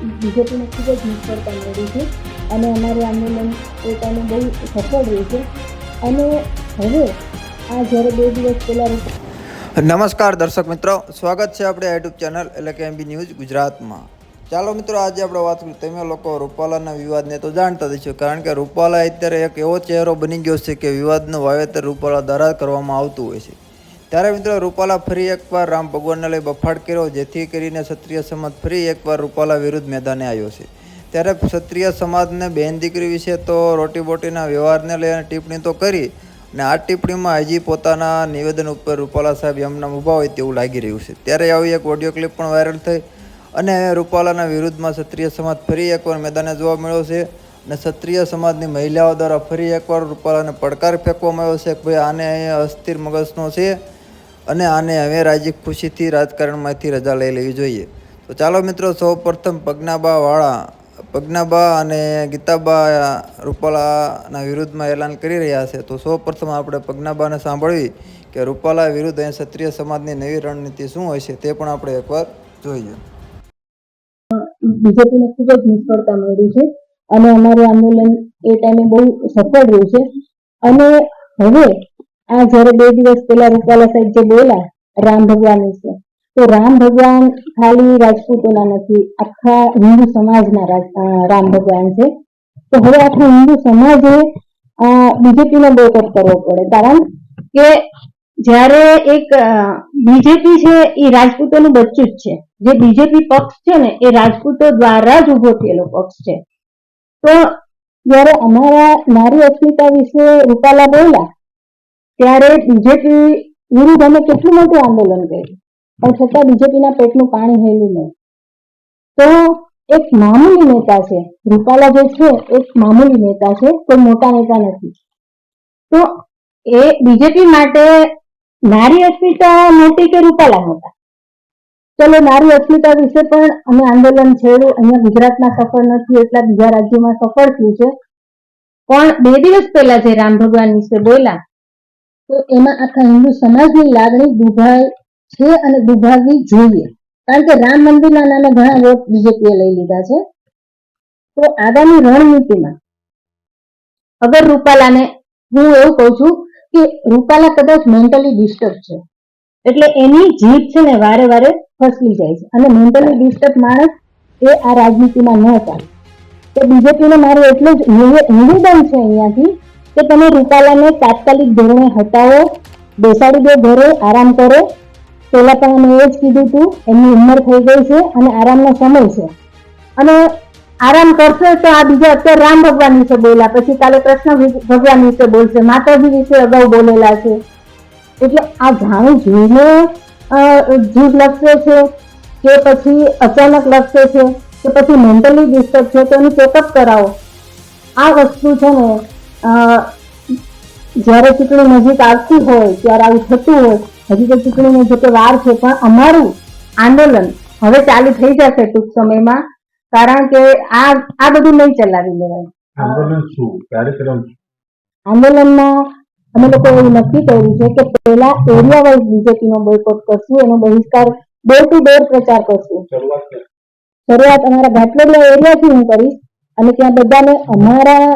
બીજેપીને ખૂબ જ નિષ્ફળતા મળી છે અને અમારું આંદોલન પોતાનું બહુ સફળ રહ્યું છે. અને હવે આ જ્યારે બે દિવસ પહેલાં નમસ્કાર દર્શક મિત્રો, સ્વાગત છે આપણે યુટ્યુબ ચેનલ એટલે કે એમબી ન્યૂઝ ગુજરાતમાં. ચાલો મિત્રો, આજે આપણે વાત કરીએ તમે લોકો રૂપાલાના વિવાદને તો જાણતા છો કારણ કે રૂપાલા અત્યારે એક એવો ચહેરો બની ગયો છે કે વિવાદનું વાવેતર રૂપાલા દ્વારા કરવામાં આવતું હોય છે. ત્યારે મિત્રો રૂપાલા ફરી એકવાર રામ ભગવાનને લઈ બફાટ કર્યો, જેથી કરીને ક્ષત્રિય સમાજ ફરી એકવાર રૂપાલા વિરુદ્ધ મેદાને આવ્યો છે. ત્યારે ક્ષત્રિય સમાજને બહેન દીકરી વિશે તો રોટી બોટીના વ્યવહારને લઈને ટિપ્પણી તો કરી અને આ ટિપ્પણીમાં હજી પોતાના નિવેદન ઉપર રૂપાલા સાહેબ એમના ઊભા હોય તેવું લાગી રહ્યું છે. ત્યારે આવી એક ઓડિયો ક્લિપ પણ વાયરલ થઈ અને રૂપાલાના વિરુદ્ધમાં ક્ષત્રિય સમાજ ફરી એકવાર મેદાને જોવા મળ્યો છે અને ક્ષત્રિય સમાજની મહિલાઓ દ્વારા ફરી એકવાર રૂપાલાને પડકાર ફેંકવામાં આવ્યો છે કે ભાઈ આને અસ્થિર મગજનો છે. અને આને હવે રાજી ખુશીથી રાજકારણમાંથી રજા લઈ લેવી જોઈએ. તો ચાલો મિત્રો સૌ પ્રથમ પગનાબાવાળા, પગનાબા અને ગીતાબા રૂપાલાના વિરુદ્ધમાં એલાન કરી રહ્યા છે. તો સૌ પ્રથમ આપણે પગનાબાને સાંભળવી કે રૂપાલા વિરુદ્ધ અહીં ક્ષત્રિય સમાજની નવી રણનીતિ શું હોય છે તે પણ આપણે એકવાર જોઈએ. બીજેપીને ખૂબ જ નિષ્ફળતા મળી છે અને અમારું આંદોલન એ ટાઈમે બહુ સફળ રહ્યું છે. અને હવે આ જ્યારે બે દિવસ પહેલા રૂપાલા સાહેબ જે બોલા રામ ભગવાન વિશે, તો રામ ભગવાન ખાલી રાજપૂતોના નથી, આખા હિન્દુ સમાજના રામ ભગવાન છે. તો હવે આખા હિન્દુ સમાજે બીજેપીનો બોયકોટ કરવો પડે. કારણ કે જ્યારે એક બીજેપી છે એ રાજપૂતોનું બચ્ચું જ છે. જે બીજેપી પક્ષ છે ને, એ રાજપૂતો દ્વારા જ ઊભો થયેલો પક્ષ છે. તો જ્યારે અમારા નારી અસ્મિતા વિશે રૂપાલા બોલ્યા ત્યારે બીજેપી વિરુદ્ધ અમે કેટલું મોટું આંદોલન કર્યું? પણ છતાં બીજેપીના પેટનું પાણી હેલું નહીં. તો એક મામૂલી નેતા છે, રૂપાલા જે છે, એક મામૂલી નેતા છે, કોઈ મોટા નેતા નથી. તો એ બીજેપી માટે નારી અસ્મિતા મોટી કે રૂપાલા મોટા? ચલો, નારી અસ્મિતા વિશે પણ અમે આંદોલન છેડ્યું. અહીંયા ગુજરાતમાં સફળ નથી, એટલા બીજા રાજ્યોમાં સફળ થયું છે. પણ બે દિવસ પહેલા જે રામ ભગવાન વિશે બોલ્યા તો એમાં આખા હિન્દુ સમાજની લાગણી દુભાઈ છે અને દુભાવવી જોઈએ. કારણ કે રામ મંદિરના નામે ઘણા વોટ બીજેપીએ લઈ લીધા છે. તો આગામી રણનીતિમાં અગર રૂપાલાને હું એવું કહું છું કે રૂપાલા કદાચ મેન્ટલી ડિસ્ટર્બ છે. એટલે એની જીભ છે ને વારે વારે ફસલી જાય છે. અને મેન્ટલી ડિસ્ટર્બ માણસ એ આ રાજનીતિમાં ન ચાલે. તો બીજેપીને મારું એટલું જ નિવે- નિવેદન છે અહીંયાથી કે તમે રૂપાલાને તાત્કાલિક ધોરણે હટાવો, બેસાડી દો ઘરે, આરામ કરો. પહેલાં પણ અમે એ જ કીધું હતું એમની ઉંમર થઈ ગઈ છે અને આરામનો સમય છે. અને આરામ કરશે તો આ બીજા અત્યારે રામ ભગવાન વિશે બોલ્યા, પછી કાલે કૃષ્ણ ભગવાન વિશે બોલશે, માતાજી વિશે અગાઉ બોલેલા છે. એટલે આ જાણી જોઈને જીભ લપસે છે, કે પછી અચાનક લક્ષ્ય છે, કે પછી મેન્ટલી ડિસ્ટર્બ છે, તો એનું ચેકઅપ કરાવો. આ વસ્તુ છે ને જ્યારે ચૂંટણી નજીક આવતી હોય ત્યારે આવું થતું હોય હજી તો ચૂંટણીની જો કે વાર છે પણ અમારું આંદોલન હવે ચાલુ થઈ જશે ટૂંક સમયમાં કારણ કે આ આ બધું નહીં ચલાવી લેવાય. આંદોલન શું? આંદોલનમાં અમે લોકો એવું નક્કી કર્યું છે કે પહેલા એરિયા વાઇઝ બીજેપીનો બોયકોટ કરશું એનો બહિષ્કાર ડોર ટુ ડોર પ્રચાર કરશું. શરૂઆત અમારા ઘાટલોડિયા એરિયાથી હું કરીશ અને ત્યાં બધાને અમારા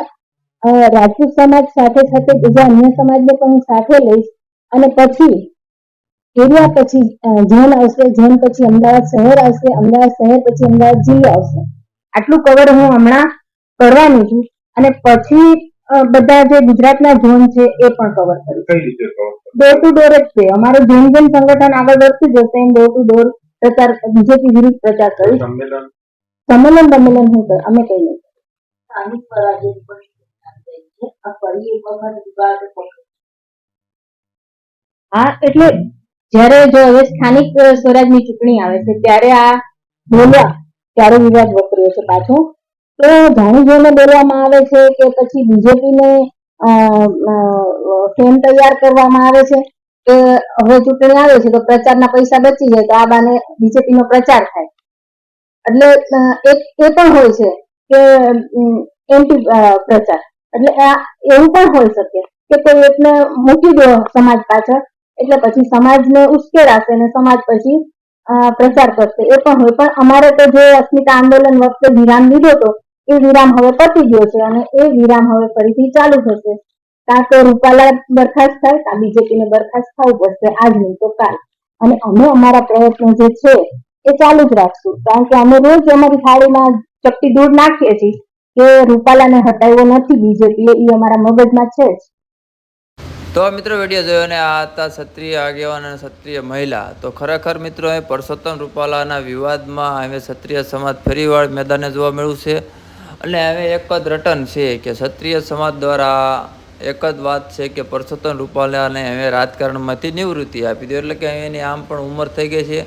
રાજપૂત સમાજ સાથે સાથે બીજા અન્ય સમાજને પણ હું સાથે લઈશ. અને પછી એરિયા પછી ઝોન આવશે ઝોન પછી અમદાવાદ શહેર આવશે અમદાવાદ શહેર પછી અમદાવાદ જિલ્લો આવશે. આટલું કવર હું હમણાં કરવાની છું. અને પછી બધા જે ગુજરાતના ઝોન છે એ પણ કવર કરીશ કઈ રીતે કરો? છો? ડોર ટુ ડોર જ છે. અમારે જેમ જેમ સંગઠન આગળ વધતું જશે એમ ડોર ટુ ડોર પ્રચાર બીજેપી વિરુદ્ધ પ્રચાર કરીશ. સંમેલન? સંમેલન સંમેલન હું કર. અમે કહી લઈશું સ્થાનિક સ્વરાજ્ય છે હા, એટલે જ્યારે જો હવે સ્થાનિક સ્વરાજની ચૂંટણી આવે છે, ત્યારે આ બોલ્યા ત્યારે વિવાદ વકર્યો છે પાછો. તો જાણી જોઈને બોલવામાં આવે છે કે પછી બીજેપીને ફેમ તૈયાર કરવામાં આવે છે, કે હવે ચૂંટણી આવે છે, તો પ્રચારના પૈસા બચી જાય, તો આ બાને બીજેપીનો પ્રચાર થાય. એટલે એક, એ પણ હોય છે કે એન્ટી પ્રચાર. એટલે એવું પણ હોઈ શકે કે કોઈ એકને મૂકી દો સમાજ પાછળ, એટલે પછી સમાજને ઉશ્કેરાશે અને સમાજ પછી પ્રચાર કરશે. એ પણ હોય. પણ અમારે તો જે અસ્મિતા આંદોલન વખતે વિરામ લીધો હતો, એ વિરામ હવે પતી ગયો છે અને એ વિરામ હવે ફરીથી ચાલુ થશે. કાં તો રૂપાલા બરખાસ્ત થાય, કાં બીજેપીને બરખાસ્ત થવું પડશે. આજ નહીં તો કાલ. અને અમે અમારા પ્રયત્નો જે છે, એ ચાલુ જ રાખશું. કારણ કે અમે રોજ અમારી થાળીમાં ચપટી દૂર નાખીએ છીએ. કે રૂપાલાને હટાવ્યો નથી બીજેપીએ એ અમારા મગજમાં છે જ. તો મિત્રો વીડિયો જોયો ને, આ હતા ક્ષત્રિય આગેવાન અને ક્ષત્રિય મહિલા. તો ખરેખર મિત્રો એ પરસોત્તમ રૂપાલાના વિવાદમાં હવે ક્ષત્રિય સમાજ ફરીવાર મેદાને જોવા મળ્યું છે. અને હવે એક જ રટન છે કે ક્ષત્રિય સમાજ દ્વારા એક જ વાત છે કે પરસોત્તમ રૂપાલાને હવે રાજકારણમાંથી નિવૃત્તિ આપી દો. એટલે કે એની આમ પણ ઉંમર થઈ ગઈ છે.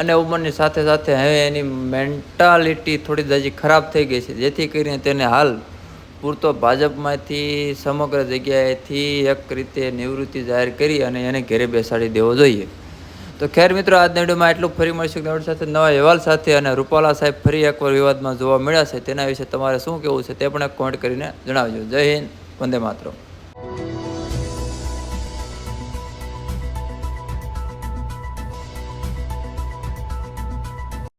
અને ઉંમરની સાથે સાથે હવે એની મેન્ટાલિટી થોડી હજી ખરાબ થઈ ગઈ છે. જેથી કરીને તેને હાલ પૂરતો ભાજપમાંથી સમગ્ર જગ્યાએથી એક રીતે નિવૃત્તિ જાહેર કરી અને એને ઘરે બેસાડી દેવો જોઈએ. તો ખેર મિત્રો, આજના વિડીયોમાં એટલું ફરી મળશું નવડ સાથે નવા અહેવાલ સાથે અને રૂપાલા સાહેબ ફરી એકવાર વિવાદમાં જોવા મળ્યા છે. તેના વિશે તમારે શું કહેવું છે તે પણ કોમેન્ટ કરીને જણાવજો. જય હિન્દ, વંદે માતરમ.